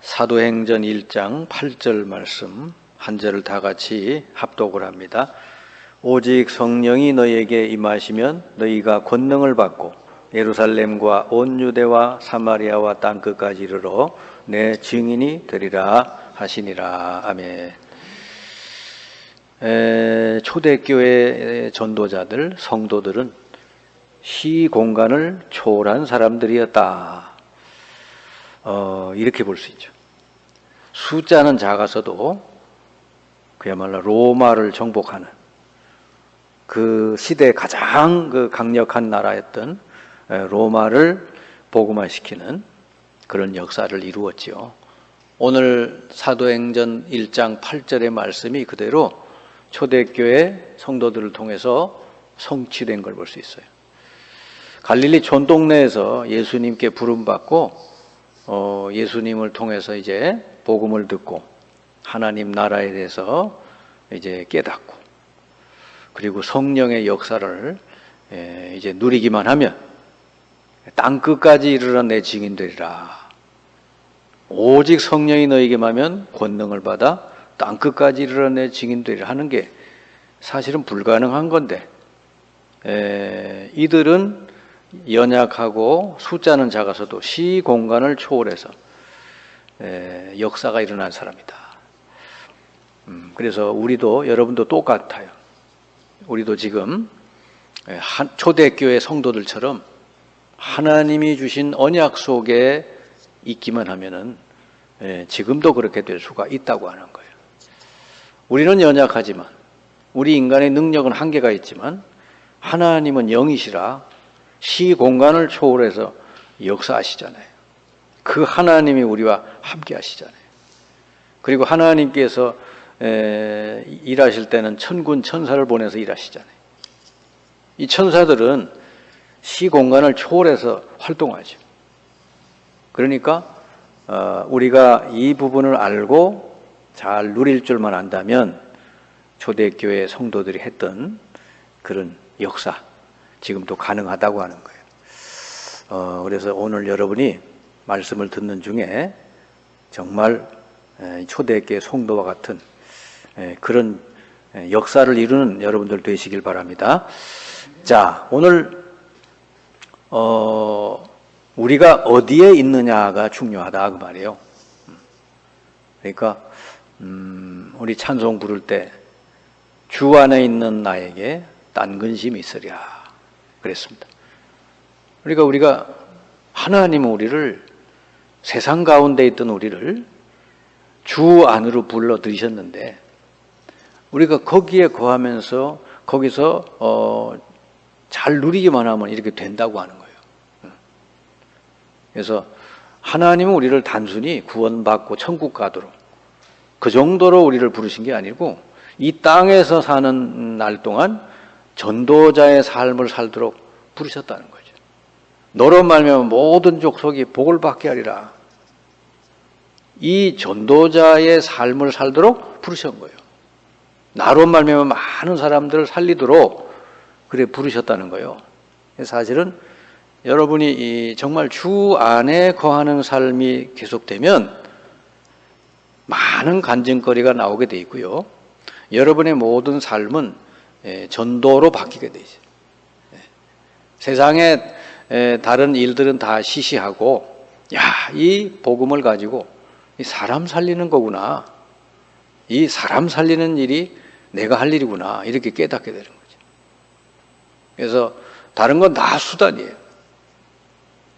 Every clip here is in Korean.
사도행전 1장 8절 말씀 한 절을 다 같이 합독을 합니다. 오직 성령이 너희에게 임하시면 너희가 권능을 받고 예루살렘과 온 유대와 사마리아와 땅 끝까지 이르러 내 증인이 되리라 하시니라. 아멘. 에, 초대교회 전도자들, 성도들은 시 공간을 초월한 사람들이었다. 어, 이렇게 볼 수 있죠. 숫자는 작아서도 그야말로 로마를 정복하는 그 시대 가장 그 강력한 나라였던 로마를 복음화시키는 그런 역사를 이루었지요. 오늘 사도행전 1장 8절의 말씀이 그대로 초대교회 성도들을 통해서 성취된 걸 볼 수 있어요. 갈릴리 촌동네에서 예수님께 부름받고 어, 예수님을 통해서 이제 복음을 듣고 하나님 나라에 대해서 이제 깨닫고 그리고 성령의 역사를 예, 이제 누리기만 하면 땅 끝까지 이르러 내 증인되리라. 오직 성령이 너에게만 권능을 받아 땅 끝까지 이르러 내 증인되리라 하는 게 사실은 불가능한 건데 에, 이들은 연약하고 숫자는 작아서도 시 공간을 초월해서 에, 역사가 일어난 사람이다. 음, 그래서 우리도 여러분도 똑같아요. 우리도 지금 한, 초대교회 성도들처럼 하나님이 주신 언약 속에 있기만 하면은 에, 지금도 그렇게 될 수가 있다고 하는 거예요. 우리는 연약하지만 우리 인간의 능력은 한계가 있지만 하나님은 영이시라 시 공간을 초월해서 역사하시잖아요. 그 하나님이 우리와 함께 하시잖아요. 그리고 하나님께서 에, 일하실 때는 천군 천사를 보내서 일하시잖아요. 이 천사들은 시 공간을 초월해서 활동하죠. 그러니까 어, 우리가 이 부분을 알고 잘 누릴 줄만 안다면 초대교회 성도들이 했던 그런 역사 지금도 가능하다고 하는 거예요. 어, 그래서 오늘 여러분이 말씀을 듣는 중에 정말 초대교회 성도와 같은 그런 역사를 이루는 여러분들 되시길 바랍니다. 자, 오늘 어, 우리가 어디에 있느냐가 중요하다 그 말이에요. 그러니까 음, 우리 찬송 부를 때 주 안에 있는 나에게 딴 근심이 있으랴 그랬습니다. 그러니까 우리가 하나님은 우리를 세상 가운데 있던 우리를 주 안으로 불러 들이셨는데 우리가 거기에 거하면서 거기서 어, 잘 누리기만 하면 이렇게 된다고 하는 거예요. 그래서 하나님은 우리를 단순히 구원받고 천국 가도록 그 정도로 우리를 부르신 게 아니고 이 땅에서 사는 날 동안 전도자의 삶을 살도록 부르셨다는 거죠. 너로 말면 모든 족속이 복을 받게 하리라. 이 전도자의 삶을 살도록 부르신 거예요. 나로 말면 많은 사람들을 살리도록 그래 부르셨다는 거예요. 사실은 여러분이 정말 주 안에 거하는 삶이 계속되면 많은 간증거리가 나오게 돼 있고요. 여러분의 모든 삶은 예, 전도로 바뀌게 되죠. 예. 세상의 다른 일들은 다 시시하고, 야, 이 복음을 가지고 사람 살리는 거구나. 이 사람 살리는 일이 내가 할 일이구나. 이렇게 깨닫게 되는 거죠. 그래서 다른 건 다 수단이에요.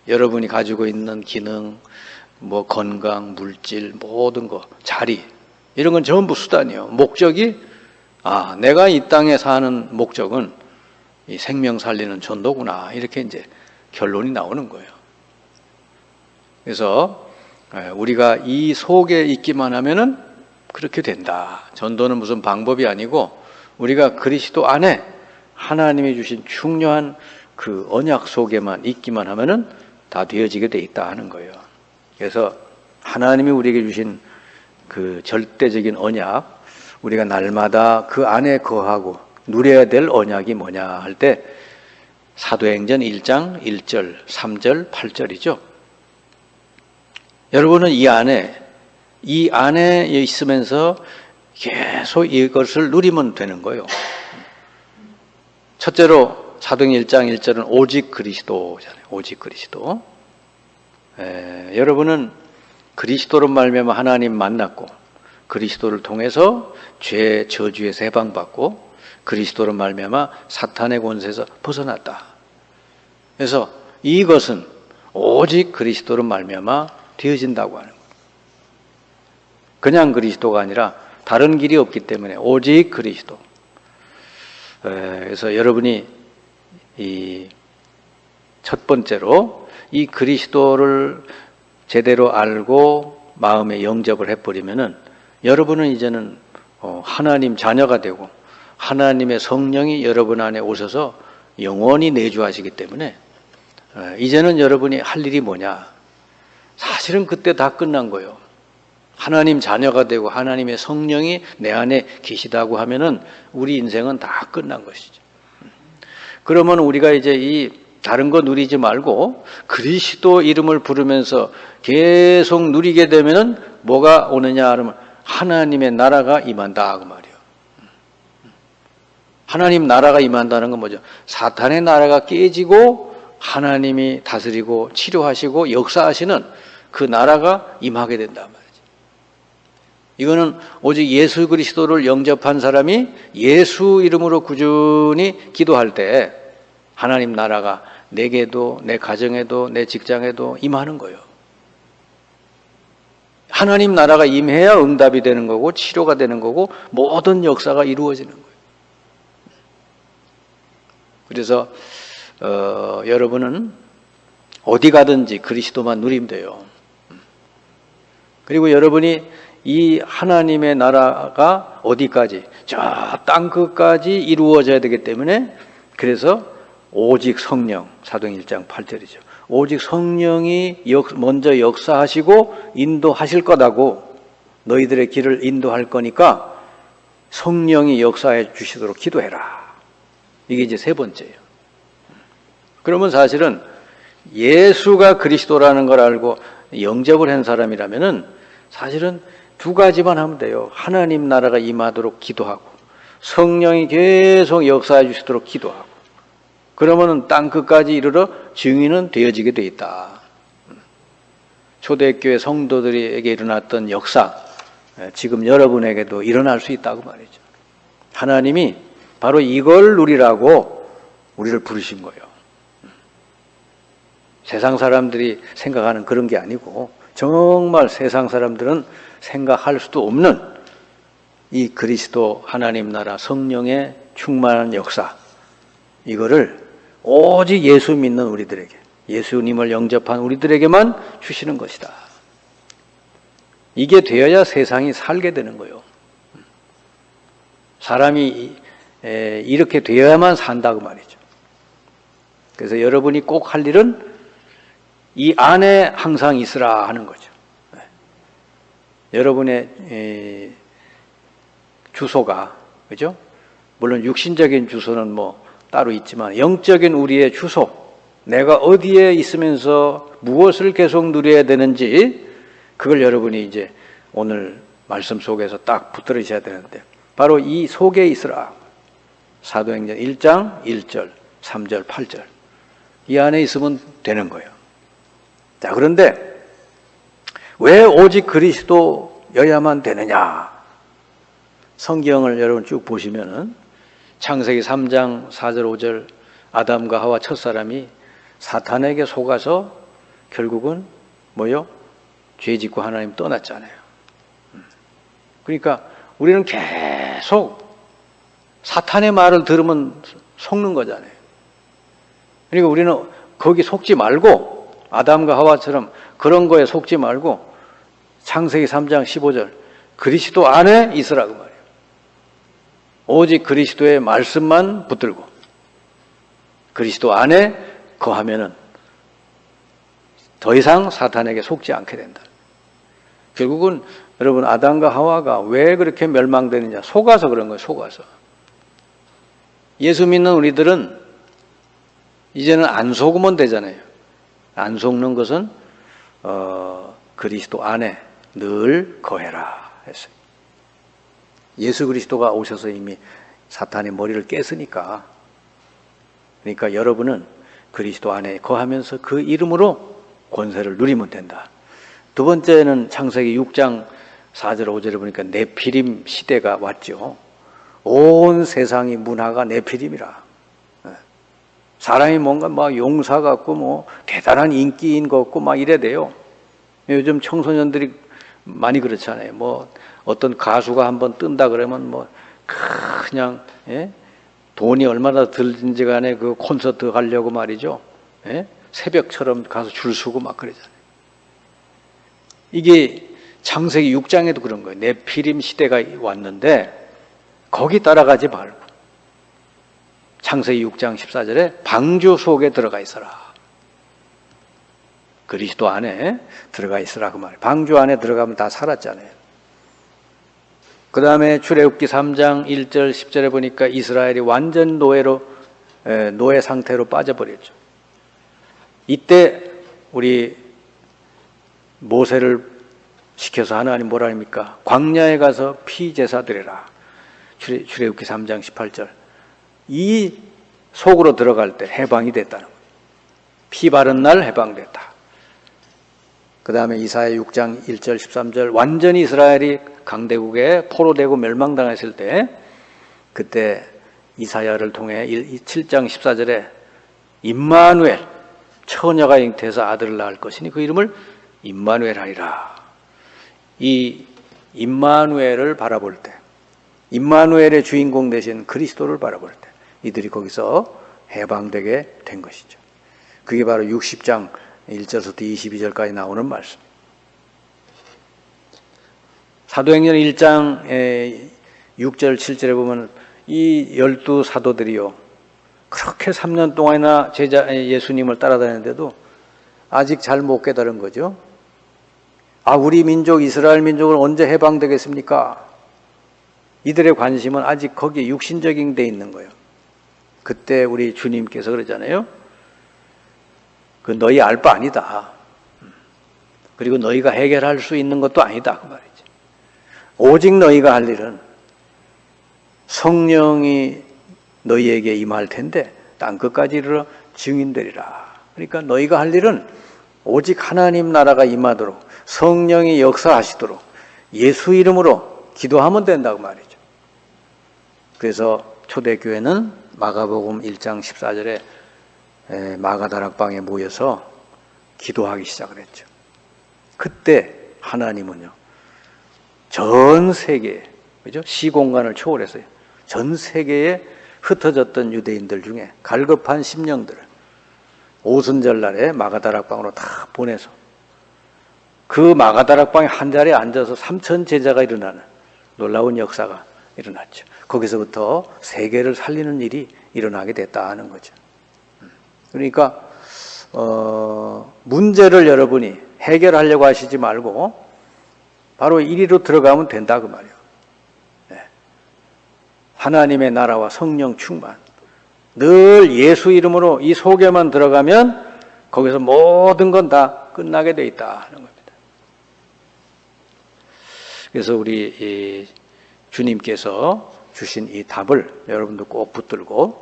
여러분이 가지고 있는 기능, 뭐 건강, 물질, 모든 거, 자리, 이런 건 전부 수단이에요. 목적이, 아, 내가 이 땅에 사는 목적은 이 생명 살리는 전도구나. 이렇게 이제 결론이 나오는 거예요. 그래서 우리가 이 속에 있기만 하면은 그렇게 된다. 전도는 무슨 방법이 아니고 우리가 그리스도 안에 하나님이 주신 중요한 그 언약 속에만 있기만 하면은 다 되어지게 돼 있다 하는 거예요. 그래서 하나님이 우리에게 주신 그 절대적인 언약, 우리가 날마다 그 안에 거하고 누려야 될 언약이 뭐냐 할 때 사도행전 1장 1절, 3절, 8절이죠. 여러분은 이 안에 이 안에 있으면서 계속 이것을 누리면 되는 거예요. 첫째로 사도행 1장 1절은 오직 그리스도잖아요. 오직 그리스도. 에, 여러분은 그리스도로 말미암아 하나님 만났고 그리스도를 통해서 죄 저주에서 해방받고 그리스도로 말미암아 사탄의 권세에서 벗어났다. 그래서 이것은 오직 그리스도로 말미암아 되어진다고 하는 거예요. 그냥 그리스도가 아니라 다른 길이 없기 때문에 오직 그리스도. 그래서 여러분이 이 첫 번째로 이 그리스도를 제대로 알고 마음에 영접을 해버리면은 여러분은 이제는 어, 하나님 자녀가 되고 하나님의 성령이 여러분 안에 오셔서 영원히 내주하시기 때문에 어, 이제는 여러분이 할 일이 뭐냐? 사실은 그때 다 끝난 거예요. 하나님 자녀가 되고 하나님의 성령이 내 안에 계시다고 하면은 우리 인생은 다 끝난 것이죠. 그러면 우리가 이제 이 다른 거 누리지 말고 그리스도 이름을 부르면서 계속 누리게 되면은 뭐가 오느냐 하면 하나님의 나라가 임한다 그 말이에요. 하나님 나라가 임한다는 건 뭐죠? 사탄의 나라가 깨지고 하나님이 다스리고 치료하시고 역사하시는 그 나라가 임하게 된단 말이에요. 이거는 오직 예수 그리스도를 영접한 사람이 예수 이름으로 꾸준히 기도할 때 하나님 나라가 내게도 내 가정에도 내 직장에도 임하는 거예요. 하나님 나라가 임해야 응답이 되는 거고 치료가 되는 거고 모든 역사가 이루어지는 거예요. 그래서 어, 여러분은 어디 가든지 그리스도만 누리면 돼요. 그리고 여러분이 이 하나님의 나라가 어디까지 저 땅 끝까지 이루어져야 되기 때문에 그래서 오직 성령 사도행 1장 8절이죠. 오직 성령이 역, 먼저 역사하시고 인도하실 거다고 너희들의 길을 인도할 거니까 성령이 역사해 주시도록 기도해라. 이게 이제 세 번째예요. 그러면 사실은 예수가 그리스도라는 걸 알고 영접을 한 사람이라면은 사실은 두 가지만 하면 돼요. 하나님 나라가 임하도록 기도하고 성령이 계속 역사해 주시도록 기도하고 그러면은 땅 끝까지 이르러 증인은 되어지게 돼 있다. 초대교회 성도들에게 일어났던 역사 지금 여러분에게도 일어날 수 있다고 말이죠. 하나님이 바로 이걸 누리라고 우리를 부르신 거예요. 세상 사람들이 생각하는 그런 게 아니고 정말 세상 사람들은 생각할 수도 없는 이 그리스도 하나님 나라 성령의 충만한 역사 이거를 오직 예수 믿는 우리들에게 예수님을 영접한 우리들에게만 주시는 것이다. 이게 되어야 세상이 살게 되는 거예요. 사람이 이렇게 되어야만 산다고 말이죠. 그래서 여러분이 꼭 할 일은 이 안에 항상 있으라 하는 거죠. 네. 여러분의 주소가 그죠? 물론 육신적인 주소는 뭐 따로 있지만 영적인 우리의 주소, 내가 어디에 있으면서 무엇을 계속 누려야 되는지 그걸 여러분이 이제 오늘 말씀 속에서 딱 붙들으셔야 되는데 바로 이 속에 있으라. 사도행전 1장 1절, 3절, 8절. 이 안에 있으면 되는 거예요. 자, 그런데 왜 오직 그리스도여야만 되느냐? 성경을 여러분 쭉 보시면은 창세기 3장 4절 5절 아담과 하와 첫 사람이 사탄에게 속아서 결국은 뭐요? 죄 짓고 하나님 떠났잖아요. 음. 그러니까 우리는 계속 사탄의 말을 들으면 속는 거잖아요. 그러니까 우리는 거기 속지 말고 아담과 하와처럼 그런 거에 속지 말고 창세기 3장 15절 그리스도 안에 있으라고 말이에요. 오직 그리스도의 말씀만 붙들고 그리스도 안에 거하면은 더 이상 사탄에게 속지 않게 된다. 결국은 여러분 아담과 하와가 왜 그렇게 멸망되느냐? 속아서 그런 거예요. 속아서. 예수 믿는 우리들은 이제는 안 속으면 되잖아요. 안 속는 것은 어, 그리스도 안에 늘 거해라 했어요. 예수 그리스도가 오셔서 이미 사탄의 머리를 깼으니까 그러니까 여러분은 그리스도 안에 거하면서 그 이름으로 권세를 누리면 된다. 두 번째는 창세기 6장 4절 5절에 보니까 네피림 시대가 왔죠. 온 세상이 문화가 네피림이라. 예. 사람이 뭔가 막 용사 같고 뭐 대단한 인기인 것 같고 막 이래 돼요. 요즘 청소년들이 많이 그렇잖아요. 뭐 어떤 가수가 한번 뜬다 그러면 뭐 그냥 예? 돈이 얼마나 들든지 간에 그 콘서트 가려고 말이죠. 예? 새벽처럼 가서 줄 서고 막 그러잖아요. 이게 창세기 6장에도 그런 거예요. 네피림 시대가 왔는데 거기 따라가지 말고 창세기 6장 14절에 방주 속에 들어가 있어라. 그리스도 안에 들어가 있으라 그 말이에요. 방주 안에 들어가면 다 살았잖아요. 그 다음에 출애굽기 3장 1절 10절에 보니까 이스라엘이 완전 노예로 노예 상태로 빠져버렸죠. 이때 우리 모세를 시켜서 하나님 뭐라 합니까? 광야에 가서 피 제사 드려라. 출애굽기 3장 18절. 이 속으로 들어갈 때 해방이 됐다는 거예요. 피 바른 날 해방됐다. 그 다음에 이사야 6장 1절 13절 완전히 이스라엘이 강대국에 포로되고 멸망당했을 때 그때 이사야를 통해 7장 14절에 임마누엘 처녀가 잉태해서 아들을 낳을 것이니 그 이름을 임마누엘 하리라. 이 임마누엘을 바라볼 때 임마누엘의 주인공 되신 그리스도를 바라볼 때 이들이 거기서 해방되게 된 것이죠. 그게 바로 60장 1절부터 22절까지 나오는 말씀. 사도행전 1장 6절 7절에 보면 이 열두 사도들이요 그렇게 3년 동안이나 제자 예수님을 따라다녔는데도 아직 잘 못 깨달은 거죠. 아 우리 민족 이스라엘 민족을 언제 해방되겠습니까? 이들의 관심은 아직 거기에 육신적인 데 있는 거예요. 그때 우리 주님께서 그러잖아요. 그 너희 알 바 아니다. 그리고 너희가 해결할 수 있는 것도 아니다. 그 말이지. 오직 너희가 할 일은 성령이 너희에게 임할 텐데 땅 끝까지 이르러 증인되리라. 그러니까 너희가 할 일은 오직 하나님 나라가 임하도록 성령이 역사하시도록 예수 이름으로 기도하면 된다고 말이죠. 그래서 초대교회는 마가복음 1장 14절에 마가다락방에 모여서 기도하기 시작을 했죠. 그때 하나님은요, 전 세계, 그죠? 시공간을 초월해서요. 전 세계에 흩어졌던 유대인들 중에 갈급한 심령들을 오순절날에 마가다락방으로 다 보내서 그 마가다락방의 한 자리에 앉아서 삼천 제자가 일어나는 놀라운 역사가 일어났죠. 거기서부터 세계를 살리는 일이 일어나게 됐다 하는 거죠. 그러니까 어, 문제를 여러분이 해결하려고 하시지 말고 바로 이리로 들어가면 된다 그 말이에요. 네. 하나님의 나라와 성령 충만. 늘 예수 이름으로 이 속에만 들어가면 거기서 모든 건 다 끝나게 돼 있다 하는 겁니다. 그래서 우리 주님께서 주신 이 답을 여러분도 꼭 붙들고 어,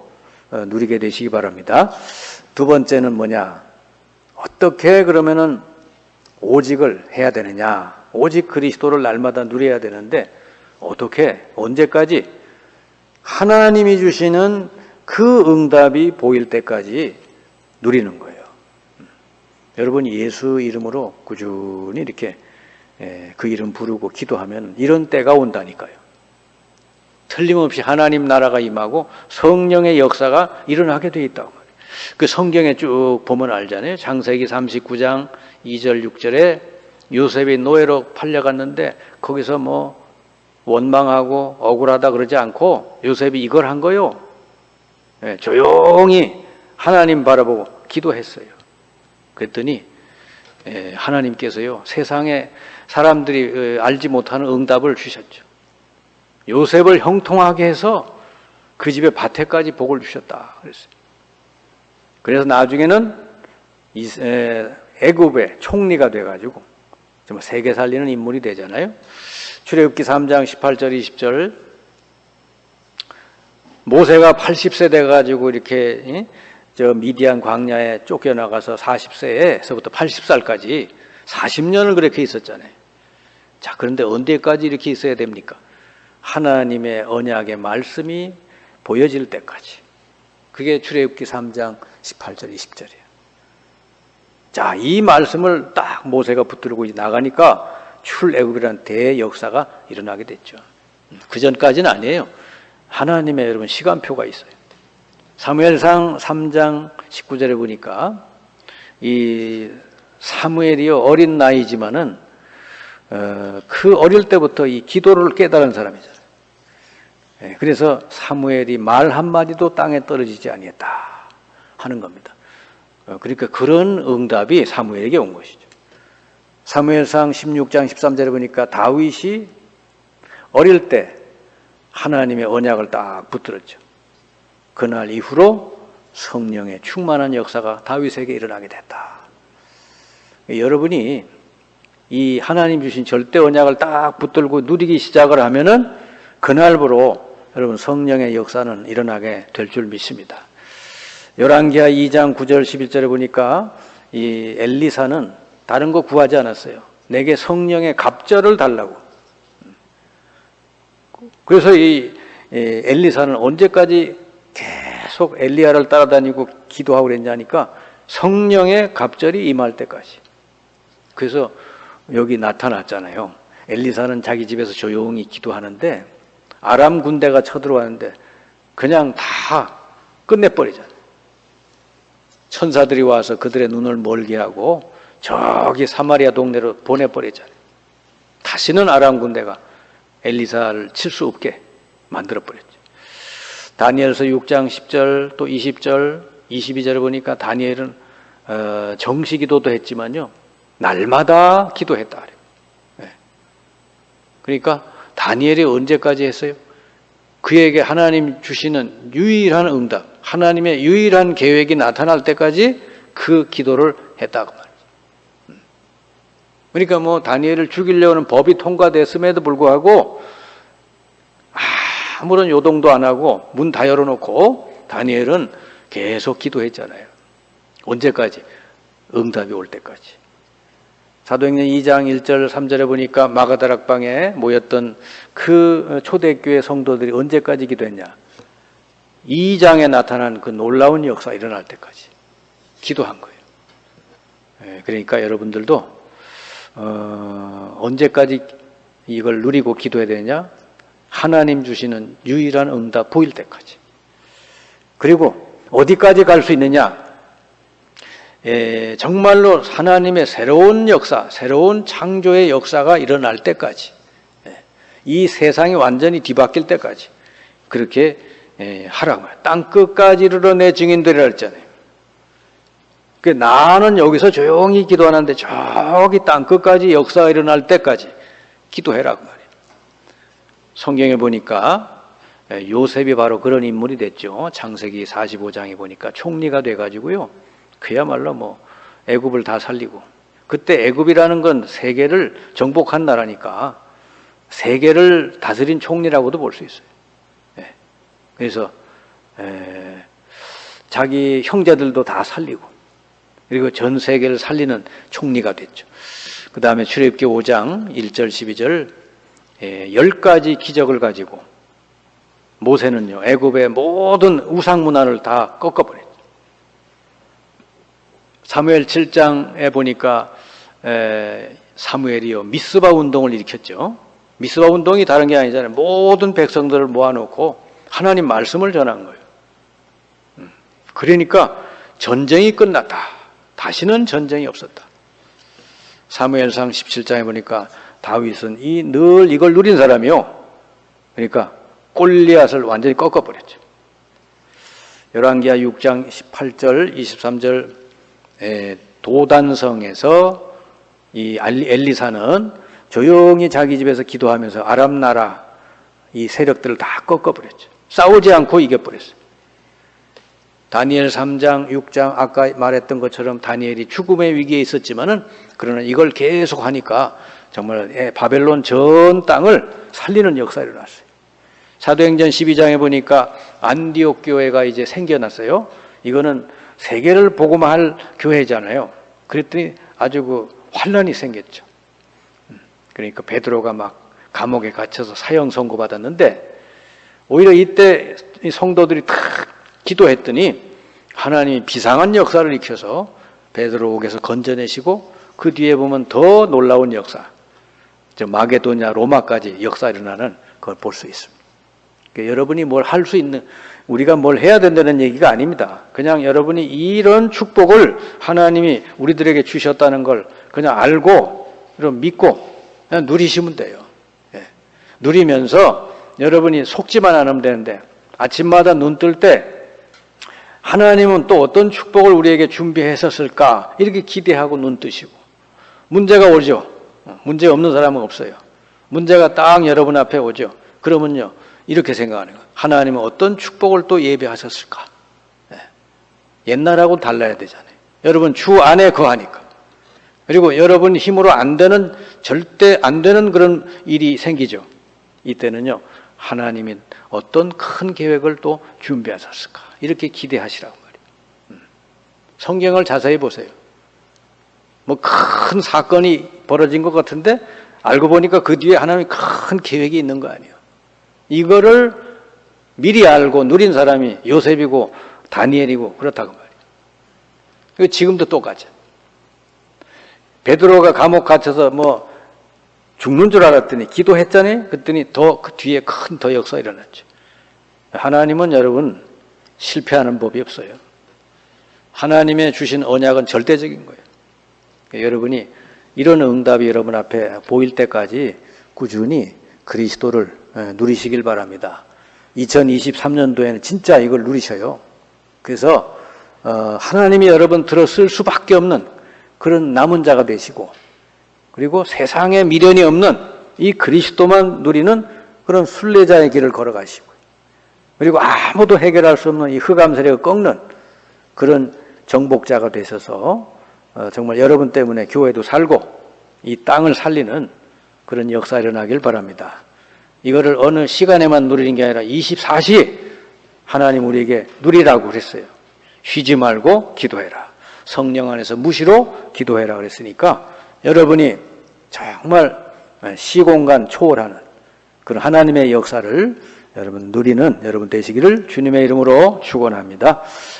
누리게 되시기 바랍니다. 두 번째는 뭐냐? 어떻게 그러면은 오직을 해야 되느냐? 오직 그리스도를 날마다 누려야 되는데 어떻게 언제까지 하나님이 주시는 그 응답이 보일 때까지 누리는 거예요. 음. 여러분 예수 이름으로 꾸준히 이렇게 그 이름 부르고 기도하면 이런 때가 온다니까요. 틀림없이 하나님 나라가 임하고 성령의 역사가 일어나게 돼 있다고 말이에요. 그 성경에 쭉 보면 알잖아요. 장세기 39장 2절 6절에 요셉이 노예로 팔려갔는데 거기서 뭐 원망하고 억울하다 그러지 않고 요셉이 이걸 한 거요. 네, 조용히 하나님 바라보고 기도했어요. 그랬더니 예, 하나님께서요 세상에 사람들이 어, 알지 못하는 응답을 주셨죠. 요셉을 형통하게 해서 그 집에 밭에까지 복을 주셨다 그랬어요. 그래서 나중에는 애굽의 총리가 돼가지고 정말 세계 살리는 인물이 되잖아요. 출애굽기 3장 18절 20절 모세가 80세 돼 가지고 이렇게 예? 저 미디안 광야에 쫓겨나가서 40세에서부터 80살까지 40년을 그렇게 있었잖아요. 자, 그런데 언제까지 이렇게 있어야 됩니까? 하나님의 언약의 말씀이 보여질 때까지. 그게 출애굽기 3장 18절 20절이에요. 자, 이 말씀을 딱 모세가 붙들고 나가니까 출애굽이라는 대역사가 일어나게 됐죠. 그 전까지는 아니에요. 하나님의 여러분 시간표가 있어요. 사무엘상 3장 19절에 보니까 이 사무엘이요 어린 나이지만은 어, 그 어릴 때부터 이 기도를 깨달은 사람이잖아요. 예, 그래서 사무엘이 말 한마디도 땅에 떨어지지 아니했다 하는 겁니다. 어, 그러니까 그런 응답이 사무엘에게 온 것이죠. 사무엘상 16장 13절에 보니까 다윗이 어릴 때 하나님의 언약을 딱 붙들었죠. 그날 이후로 성령의 충만한 역사가 다윗에게 일어나게 됐다. 여러분이 이 하나님 주신 절대 언약을 딱 붙들고 누리기 시작을 하면은 그날부로 여러분 성령의 역사는 일어나게 될 줄 믿습니다. 열왕기하 2장 9절 11절에 보니까 이 엘리사는 다른 거 구하지 않았어요. 내게 성령의 갑절을 달라고. 그래서 이 엘리사는 언제까지 계속 엘리야를 따라다니고 기도하고 그랬냐니까 성령의 갑절이 임할 때까지. 그래서 여기 나타났잖아요. 엘리사는 자기 집에서 조용히 기도하는데 아람 군대가 쳐들어왔는데 그냥 다 끝내버리잖아요. 천사들이 와서 그들의 눈을 멀게 하고 저기 사마리아 동네로 보내버리잖아요. 다시는 아람 군대가 엘리사를 칠 수 없게 만들어버렸죠. 다니엘서 6장 10절 또 20절 22절을 보니까 다니엘은 어, 정시 기도도 했지만요. 날마다 기도했다. 네. 그러니까 다니엘이 언제까지 했어요? 그에게 하나님 주시는 유일한 응답, 하나님의 유일한 계획이 나타날 때까지 그 기도를 했다고 말이죠. 음. 그러니까 뭐 다니엘을 죽이려는 법이 통과됐음에도 불구하고 아무런 요동도 안 하고 문 다 열어놓고 다니엘은 계속 기도했잖아요. 언제까지? 응답이 올 때까지. 사도행전 2장 1절 3절에 보니까 마가다락방에 모였던 그 초대교회 성도들이 언제까지 기도했냐? 2장에 나타난 그 놀라운 역사 일어날 때까지 기도한 거예요. 예, 그러니까 여러분들도 어, 언제까지 이걸 누리고 기도해야 되냐? 하나님 주시는 유일한 응답 보일 때까지. 그리고 어디까지 갈 수 있느냐? 에, 정말로 하나님의 새로운 역사, 새로운 창조의 역사가 일어날 때까지, 에, 이 세상이 완전히 뒤바뀔 때까지 그렇게 에, 하라고 해요. 땅 끝까지 이르러 내 증인들이라 했잖아요. 그 나는 여기서 조용히 기도하는데 저기 땅 끝까지 역사가 일어날 때까지 기도해라고 말이에요. 성경에 보니까 요셉이 바로 그런 인물이 됐죠. 창세기 45장에 보니까 총리가 돼가지고요. 그야말로 뭐 애굽을 다 살리고 그때 애굽이라는 건 세계를 정복한 나라니까 세계를 다스린 총리라고도 볼 수 있어요. 예. 그래서 에, 자기 형제들도 다 살리고 그리고 전 세계를 살리는 총리가 됐죠. 그 다음에 출애굽기 5장 1절 12절 에, 10가지 기적을 가지고 모세는요 애굽의 모든 우상 문화를 다 꺾어버렸죠. 사무엘 7장에 보니까 에, 사무엘이요 미스바 운동을 일으켰죠. 미스바 운동이 다른 게 아니잖아요. 모든 백성들을 모아놓고 하나님 말씀을 전한 거예요. 음, 그러니까 전쟁이 끝났다. 다시는 전쟁이 없었다. 사무엘상 17장에 보니까 다윗은 이 늘 이걸 누린 사람이요. 그러니까 골리앗을 완전히 꺾어버렸죠. 열왕기하 6장 18절, 23절 도단성에서 이 엘리사는 조용히 자기 집에서 기도하면서 아랍 나라 이 세력들을 다 꺾어버렸죠. 싸우지 않고 이겨버렸어요. 다니엘 3장, 6장 아까 말했던 것처럼 다니엘이 죽음의 위기에 있었지만은 그러나 이걸 계속 하니까 정말 예, 바벨론 전 땅을 살리는 역사가 일어났어요. 사도행전 12장에 보니까 안디옥 교회가 이제 생겨났어요. 이거는 세계를 복음할 교회잖아요. 그랬더니 아주 그 환란이 생겼죠. 음, 그러니까 베드로가 막 감옥에 갇혀서 사형 선고 받았는데 오히려 이때 이 성도들이 탁 기도했더니 하나님이 비상한 역사를 익혀서 베드로옥에서 건져내시고 그 뒤에 보면 더 놀라운 역사, 저 마게도냐 로마까지 역사 일어나는 그걸 볼 수 있습니다. 그러니까 여러분이 뭘 할 수 있는 우리가 뭘 해야 된다는 얘기가 아닙니다. 그냥 여러분이 이런 축복을 하나님이 우리들에게 주셨다는 걸 그냥 알고 그럼 믿고 그냥 누리시면 돼요. 예. 누리면서 여러분이 속지만 않으면 되는데 아침마다 눈 뜰 때 하나님은 또 어떤 축복을 우리에게 준비했었을까 이렇게 기대하고 눈 뜨시고 문제가 오죠. 문제 없는 사람은 없어요. 문제가 딱 여러분 앞에 오죠. 그러면요 이렇게 생각하는 거예요. 하나님은 어떤 축복을 또 예배하셨을까? 예. 옛날하고 달라야 되잖아요. 여러분 주 안에 거하니까. 그리고 여러분 힘으로 안 되는 절대 안 되는 그런 일이 생기죠. 이때는요 하나님이 어떤 큰 계획을 또 준비하셨을까 이렇게 기대하시라고 말이에요. 음. 성경을 자세히 보세요. 뭐 큰 사건이 벌어진 것 같은데 알고 보니까 그 뒤에 하나님이 큰 계획이 있는 거 아니에요. 이거를 미리 알고 누린 사람이 요셉이고 다니엘이고 그렇다고 말이에요. 지금도 똑같죠. 베드로가 감옥 갇혀서 뭐 죽는 줄 알았더니 기도했잖아요. 그랬더니 더 그 뒤에 큰 더 역사 가 일어났죠. 하나님은 여러분 실패하는 법이 없어요. 하나님의 주신 언약은 절대적인 거예요. 그러니까 여러분이 이런 응답이 여러분 앞에 보일 때까지 꾸준히 그리스도를 예, 누리시길 바랍니다. 2023년도에는 진짜 이걸 누리셔요. 그래서 어, 하나님이 여러분 들었을 수밖에 없는 그런 남은 자가 되시고 그리고 세상에 미련이 없는 이 그리스도만 누리는 그런 순례자의 길을 걸어가시고 그리고 아무도 해결할 수 없는 이 흑암 세력을 꺾는 그런 정복자가 되셔서 어, 정말 여러분 때문에 교회도 살고 이 땅을 살리는 그런 역사 일어나길 바랍니다. 이거를 어느 시간에만 누리는 게 아니라 24시 하나님 우리에게 누리라고 그랬어요. 쉬지 말고 기도해라. 성령 안에서 무시로 기도해라 그랬으니까 여러분이 정말 시공간 초월하는 그런 하나님의 역사를 여러분 누리는 여러분 되시기를 주님의 이름으로 축원합니다.